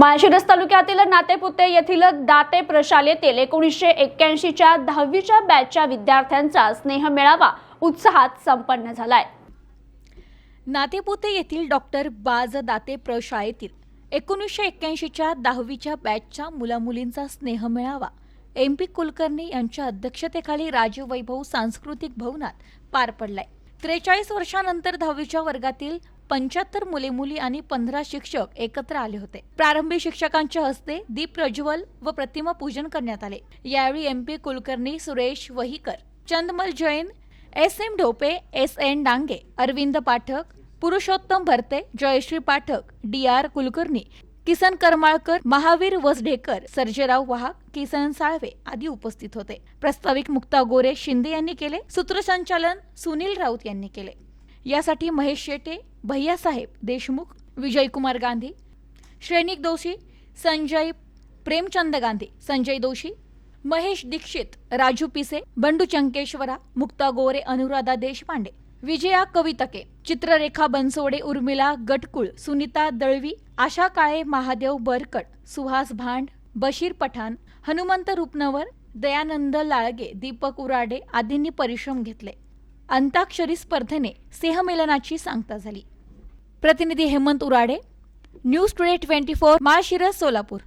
माळशिरस तालुक्यातील नातेपुते येथील दाते प्रशालेतील एकोणीसशे एक्क्याऐंशीच्या दहावीच्या बॅचच्या विद्यार्थ्यांचा स्नेह मेळावा उत्साहात संपन्न झालाय. नातेपुते येथील डॉक्टर बाज दाते प्रशाळेतील एकोणीसशे एक्क्याऐंशीच्या दहावीच्या बॅचच्या मुलामुलींचा स्नेह मेळावा. एम पी कुलकर्णी यांच्या अध्यक्षतेखाली राजवैभव सांस्कृतिक भवनात पार पडलाय. त्रेचाळीस वर्षानंतर दहावीच्या वर्गातील पंच्याहत्तर मुले मुली आणि पंधरा शिक्षक एकत्र आले होते. प्रारंभी शिक्षकांच्या हस्ते दीप प्रज्वल व प्रतिमा पूजन करण्यात आले. यावेळी M P Kulkarni Suresh Wahikar Chandmal Jain S M Dhope S N Dange Arvind Pathak Purushottam Bharate Jayashree Pathak D R Kulkarni Kisan Karmalkar Mahavir Wasdhekar Sarjerao Wahak Kisan Salve आदी उपस्थित होते. प्रस्ताविक मुक्ता गोरे शिंदे यांनी केले. सूत्रसंचालन सुनील राऊत यांनी केले. यासाठी महेश शेटे भैयासाहेब देशमुख विजयकुमार गांधी श्रेनिक दोषी संजय प्रेमचंद गांधी संजय दोशी महेश दीक्षित राजू पिसे बंडू चंकेश्वरा मुक्ता गोरे अनुराधा देशपांडे विजया कवितके चित्ररेखा बनसोडे उर्मिला गटकुळ सुनीता दळवी आशा काळे महादेव बरकट सुहास भांड बशीर पठाण हनुमंत रूपनवर दयानंद लाळगे दीपक उराडे आदींनी परिश्रम घेतले. अंताक्षरी स्पर्धेने स्नेहमेलनाची सांगता झाली. प्रतिनिधी Hemant Urade news today twenty four Malshiras Solapur.